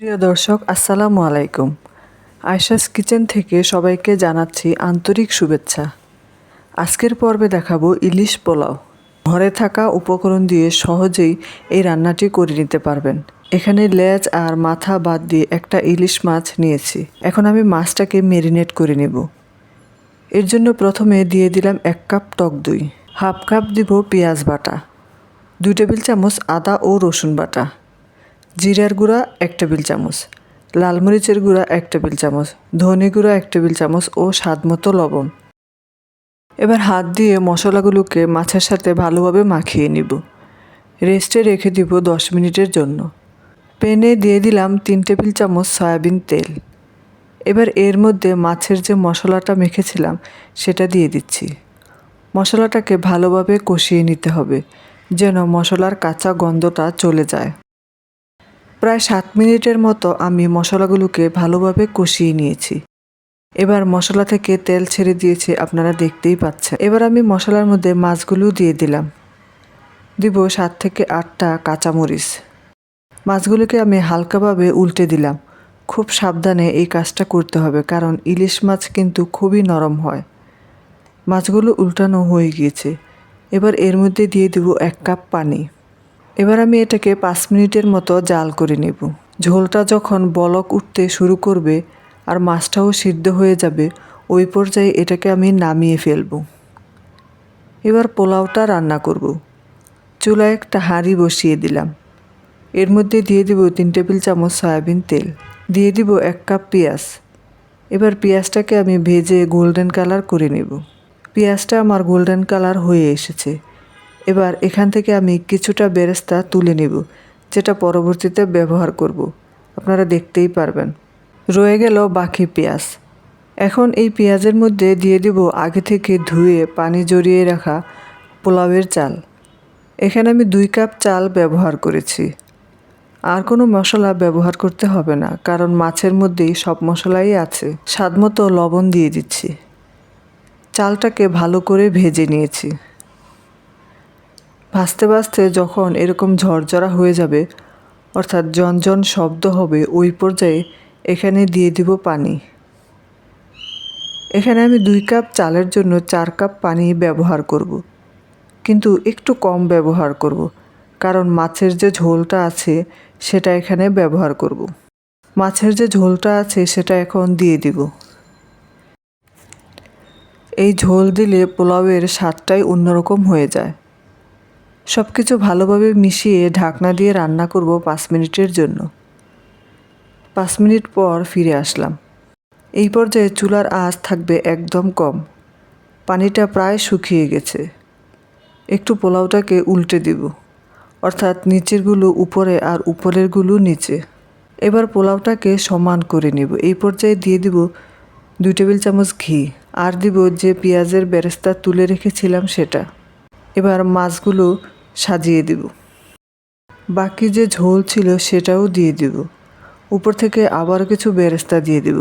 প্রিয় দর্শক, আসসালামু আলাইকুম। আয়শাস কিচেন থেকে সবাইকে জানাচ্ছি আন্তরিক শুভেচ্ছা। আজকের পর্বে দেখাবো ইলিশ পোলাও। ঘরে থাকা উপকরণ দিয়ে সহজেই এই রান্নাটি করে নিতে পারবেন। এখানে লেজ আর মাথা বাদ দিয়ে একটা ইলিশ মাছ নিয়েছি। এখন আমি মাছটাকে মেরিনেট করে নেব। এর জন্য প্রথমে দিয়ে দিলাম এক কাপ টক দই। হাফ কাপ দিব পেঁয়াজ বাটা। দুই টেবিল চামচ আদা ও রসুন বাটা। জিরার গুঁড়া এক টেবিল চামচ, লাল মরিচের গুঁড়া এক টেবিল চামচ, ধনে গুঁড়া এক টেবিল চামচ ও স্বাদ মতো লবণ। এবার হাত দিয়ে মশলাগুলোকে মাছের সাথে ভালোভাবে মাখিয়ে নিব। রেস্টে রেখে দিব দশ মিনিটের জন্য। প্যানে দিয়ে দিলাম তিন টেবিল চামচ সয়াবিন তেল। এবার এর মধ্যে মাছের যে মশলাটা মেখেছিলাম, সেটা দিয়ে দিচ্ছি। মশলাটাকে ভালোভাবে কষিয়ে নিতে হবে, যেন মশলার কাঁচা গন্ধটা চলে যায়। প্রায় সাত মিনিটের মতো আমি মশলাগুলোকে ভালোভাবে কষিয়ে নিয়েছি। এবার মশলা থেকে তেল ছেড়ে দিয়েছে, আপনারা দেখতেই পাচ্ছেন। এবার আমি মশলার মধ্যে মাছগুলো দিয়ে দিলাম। দিব সাত থেকে আটটা কাঁচামরিচ। মাছগুলোকে আমি হালকাভাবে উল্টে দিলাম। খুব সাবধানে এই কাজটা করতে হবে, কারণ ইলিশ মাছ কিন্তু খুবই নরম হয়। মাছগুলো উল্টানো হয়ে গিয়েছে। এবার এর মধ্যে দিয়ে দেব এক কাপ পানি। এবার আমি এটাকে পাঁচ মিনিটের মতো জাল করে নেব। ঝোলটা যখন বলক উঠতে শুরু করবে আর মাছটাও সিদ্ধ হয়ে যাবে, ওই পর্যায়ে এটাকে আমি নামিয়ে ফেলব। এবার পোলাওটা রান্না করব। চুলায় একটা হাঁড়ি বসিয়ে দিলাম। এর মধ্যে দিয়ে দিব তিন টেবিল চামচ সয়াবিন তেল, দিয়ে দিব এক কাপ পেঁয়াজ। এবার পেঁয়াজটাকে আমি ভেজে গোল্ডেন কালার করে নেব। পেঁয়াজটা আমার গোল্ডেন কালার হয়ে এসেছে। এবার এখান থেকে আমি কিছুটা বেরেস্তা তুলে নেব, যেটা পরবর্তীতে ব্যবহার করব। আপনারা দেখতেই পারবেন। রয়ে গেল বাকি পেঁয়াজ। এখন এই পেঁয়াজের মধ্যে দিয়ে দিব আগে থেকে ধুয়ে পানি জড়িয়ে রাখা পোলাওয়ের চাল। এখানে আমি দুই কাপ চাল ব্যবহার করেছি। আর কোনো মশলা ব্যবহার করতে হবে না, কারণ মাছের মধ্যেই সব মশলাই আছে। স্বাদমতো লবণ দিয়ে দিচ্ছি। চালটাকে ভালো করে ভেজে নিয়েছি। ভাজতে ভাসতে যখন এরকম ঝরঝরা হয়ে যাবে, অর্থাৎ জনজন শব্দ হবে, ওই পর্যায়ে এখানে দিয়ে দিব পানি এখানে আমি দুই কাপ চালের জন্য চার কাপ পানি ব্যবহার করব। কিন্তু একটু কম ব্যবহার করব। কারণ মাছের যে ঝোলটা আছে, সেটা এখানে ব্যবহার করব। মাছের যে ঝোলটা আছে, সেটা এখন দিয়ে দিব এই ঝোল দিলে পোলাওয়ের স্বাদটাই অন্যরকম হয়ে যায় সব কিছু ভালোভাবে মিশিয়ে ঢাকনা দিয়ে রান্না করব পাঁচ মিনিটের জন্য। পাঁচ মিনিট পর ফিরে আসলাম। এই পর্যায়ে চুলার আঁচ থাকবে একদম কম। পানিটা প্রায় শুকিয়ে গেছে। একটু পোলাওটাকে উল্টে দিব। অর্থাৎ নিচেরগুলো উপরে আর উপরেরগুলো নিচে। এবার পোলাওটাকে সমান করে নেব। এই পর্যায়ে দিয়ে দিব দুই টেবিল চামচ ঘি। আর দিব যে পেঁয়াজের বেরেস্তা তুলে রেখেছিলাম সেটা। এবার মাছগুলো সাজিয়ে দিব। বাকি যে ঝোল ছিল সেটাও দিয়ে দিব। উপর থেকে আবার কিছু বেরেস্তা দিয়ে দিব।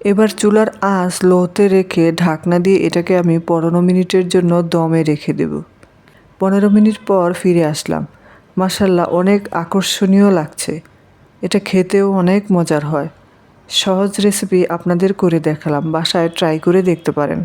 এবার চুলার আঁচ লোতে রেখে ঢাকনা দিয়ে এটাকে আমি পনেরো মিনিটের জন্য দমে রেখে দেব। পনেরো মিনিট পর ফিরে আসলাম। মাসাল্লাহ অনেক আকর্ষণীয় লাগছে। এটা খেতেও অনেক মজার হয়। সহজ রেসিপি আপনাদের করে দেখালাম। বাসায় ট্রাই করে দেখতে পারেন।